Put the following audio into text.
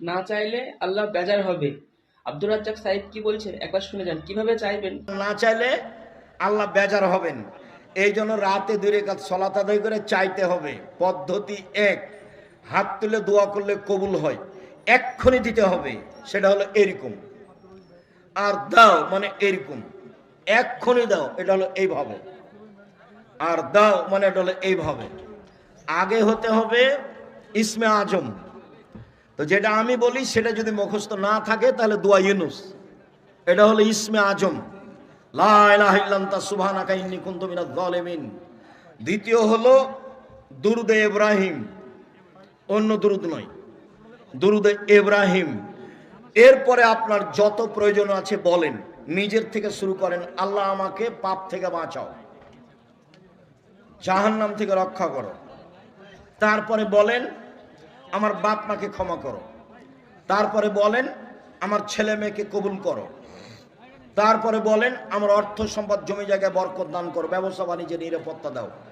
না চাইলে আল্লাহ বেজার হবে। আব্দুর রাজ্জাক সাহেব কি বলছেন? একবার শুনে যান, কীভাবে চাইবেন? না চাইলে আল্লাহ বেজার হবেন। এই জন্য রাতে দুই কাজ সলাত আদায় করে চাইতে হবে। পদ্ধতি এক, হাত তুলে দোয়া করলে কবুল হয়। এক্ষুনি দিতে হবে, সেটা হলো এরকম। আর দাও মানে এরকম। এক্ষুনি দাও, এটা হলো এইভাবে। আর দাও মানে এটা হলো এইভাবে। আগে হতে হবে ইসমে আজম। তো যেটা আমি বলি, সেটা যদি মুখস্থ না থাকে, তাহলে দোয়া ইউনুস। এটা হলো ইসমে আজম। দ্বিতীয় হলো দুরুদে ইব্রাহিম। অন্য দুরুদ নয়, দুরুদে ইব্রাহিম। এরপরে আপনার যত প্রয়োজন আছে বলেন, নিজের থেকে শুরু করেন, আল্লাহ আমাকে পাপ থেকে বাঁচাও। জাহান্নাম থেকে রক্ষা করো। তারপরে বলেন আমার বাপ মাকে ক্ষমা করো। তারপরে বলেন, আমার ছেলে মেয়েকে কবুল করো। তারপরে বলেন, আমার অর্থ সম্পদ জমি জায়গায় বরকত দান করো, ব্যবসা বাণিজ্যে নিরাপত্তা দাও।